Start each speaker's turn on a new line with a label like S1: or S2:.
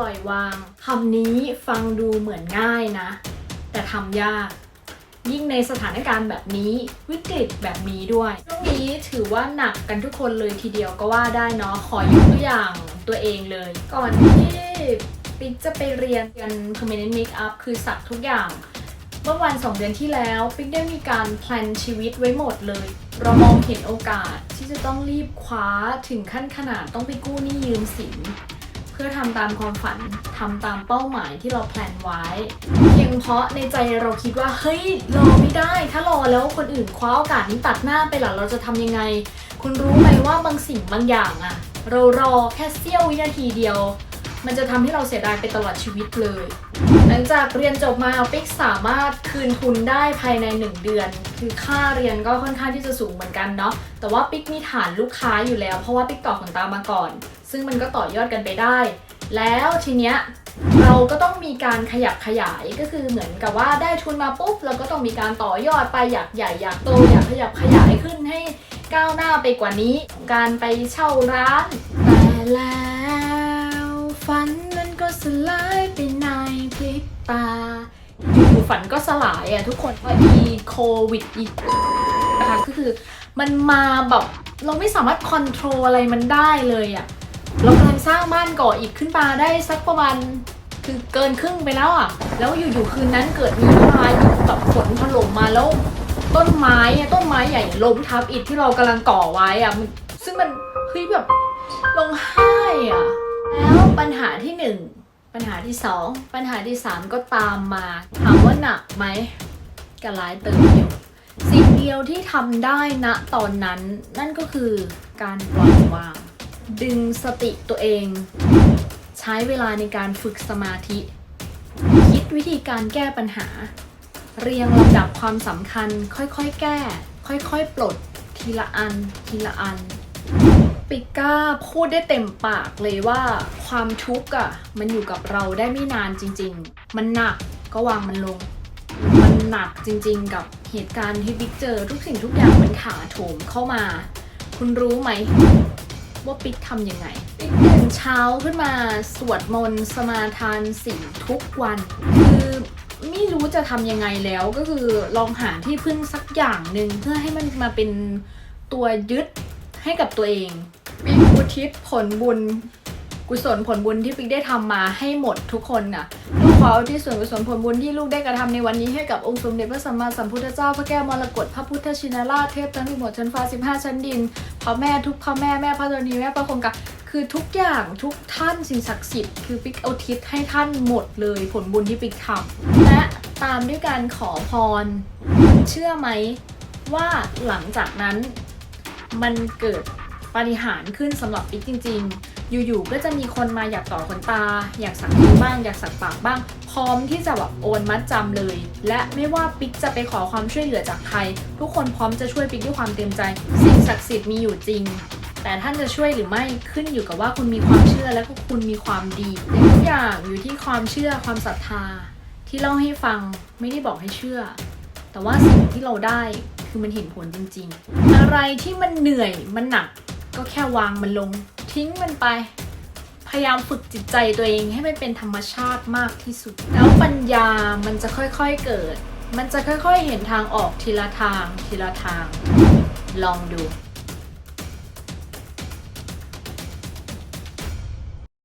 S1: ล่อยวางคำนี้ฟังดูเหมือนง่ายนะ แต่ทำยาก ยิ่งในสถานการณ์แบบนี้วิกฤตแบบนี้ด้วยช่วงนี้ถือว่าหนักกันทุกคนเลยทีเดียวก็ว่าได้เนาะขอยกตัวอย่างตัวเองเลย ก่อนที่ปิ๊กจะไปเรียนกัน permanent makeup คือสักทุกอย่าง เมื่อวันสองเดือนที่แล้ว ปิ๊กได้มีการแพลนชีวิตไว้หมดเลย เรามองเห็นโอกาสที่จะต้องรีบคว้าถึงขั้นขนาดต้องไปกู้หนี้ยืมสิน พื่อทำตามความฝันทำตามเป้าหมายที่เราแพลนไว้เพียงเพราะในใจเราคิดว่าเฮ้ยรอไม่ได้ ถ้ารอแล้วคนอื่นคว้าโอกาสนี้ตัดหน้าไปหล่ะเราจะทำยังไง คุณรู้ไหมว่าบางสิ่งบางอย่างอะเรารอแค่เสี้ยววินาทีเดียว มันจะทำให้เราเสียดายไปตลอดชีวิตเลย หลังจากเรียนจบมาปิ๊กสามารถคืนทุนได้ภายใน 1 เดือน คือค่าเรียนก็ค่อนข้างที่จะสูงเหมือนกันเนาะแต่ว่าปิ๊กมีฐานลูกค้าอยู่แล้ว เพราะว่าปิ๊กต่อขนตามาก่อน ซึ่งมันก็ต่อยอดกันไปได้ แล้วทีเนี้ยเราก็ต้องมีการขยับขยายก็คือเหมือนกับว่าได้ทุนมาปุ๊บเราก็ต้องมีการต่อยอดไปอยากใหญ่อยากโตอยากขยับขยายขึ้นให้ก้าวหน้าไปกว่านี้ การไปเช่าร้านแต่แล้ว ตาอยู่ฝันก็สลายอะทุกคนว่าอีโควิดอีกนะคะก็คือมันมาแบบเราไม่สามารถคอนโทรลอะไรมันได้เลยอะเรากำลังสร้างบ้านก่ออิฐขึ้นมาได้สักประมาณคือเกินครึ่งไปแล้วอะ แล้วอยู่ๆคืนนั้นเกิดมีพายุแบบฝนถล่มมาแล้วต้นไม้อะต้นไม้ใหญ่ล้มทับอิฐที่เรากำลังก่อไว้อะซึ่งมันเฮ้ยแบบร้องไห้อะ แล้วปัญหาที่หนึ่ง ปัญหาที่สองปัญหาที่สามก็ตามมา ถามว่าหนักไหมก็หลายเติมอยู่สิ่งเดียวที่ทำได้ณตอนนั้น นั่นก็คือการปล่อยวาง ดึงสติตัวเอง ใช้เวลาในการฝึกสมาธิ คิดวิธีการแก้ปัญหา เรียงลำดับความสำคัญ ค่อยๆแก้ ค่อยๆ ปลด ทีละอัน ทีละอัน ปิก้าพูดได้เต็มปากเลยว่าความทุกข์อะมันอยู่กับเราได้ไม่นานจริง ๆ มันหนักก็วางมันลง มันหนักจริง ๆ กับเหตุการณ์ที่บิ๊กเจอทุกสิ่งทุกอย่างมันถาโถมเข้ามา คุณรู้ไหมว่าปิ๊กทำยังไงปิ๊กตื่นเช้าขึ้นมาสวดมนต์สมาทานศีลทุกวัน คือไม่รู้จะทำยังไงแล้วก็คือลองหาที่พึ่งสักอย่างหนึ่งเพื่อให้มันมาเป็นตัวยึด ให้กับตัวเองปิ๊กอุทิศผลบุญกุศลผลบุญที่ปิ๊กได้ทำมาให้หมดทุกคนน่ะลูกขอเอาที่ส่วนกุศลผลบุญที่ลูกได้กระทำในวันนี้ให้กับองค์สมเด็จพระสัมมาสัมพุทธเจ้าพระแก้วมรกตพระพุทธชินราชเทพทั้งที่หมดชั้นฟ้า 15 ชั้นดินพระแม่ทุกพระแม่แม่พระธรณีแม่พระคงกาคือทุกอย่างทุกท่านสิ่งศักดิ์สิทธิ์คือปิ๊กเอาทิศให้ท่านหมดเลยผลบุญที่ปิ๊กทำและตามด้วยการขอพร เชื่อไหมว่าหลังจากนั้น มันเกิดปาฏิหาริย์ขึ้นสำหรับปิ๊กจริง ๆ อยู่ๆ ก็จะมีคนมาอยากต่อขนตา อยากสักบ้าง อยากสักปากบ้าง พร้อมที่จะแบบโอนมัดจำเลย และไม่ว่าปิ๊กจะไปขอความช่วยเหลือจากใคร ทุกคนพร้อมจะช่วยปิ๊กด้วยความเต็มใจ สิ่งศักดิ์สิทธิ์มีอยู่จริง แต่ท่านจะช่วยหรือไม่ขึ้นอยู่กับว่าคุณมีความเชื่อและก็คุณมีความดีทุกอย่างอยู่ที่ความเชื่อความศรัทธา ที่เล่าให้ฟังไม่ได้บอกให้เชื่อ แต่ว่าสิ่งที่เราได้ คือมันเห็นผลจริง ๆ อะไรที่มันเหนื่อยมันหนัก ก็แค่วางมันลง ทิ้งมันไป พยายามฝึกจิตใจตัวเองให้มันเป็นธรรมชาติมากที่สุด แล้วปัญญามันจะค่อยๆเกิด มันจะค่อยๆเห็นทางออกทีละทางทีละทาง ลองดู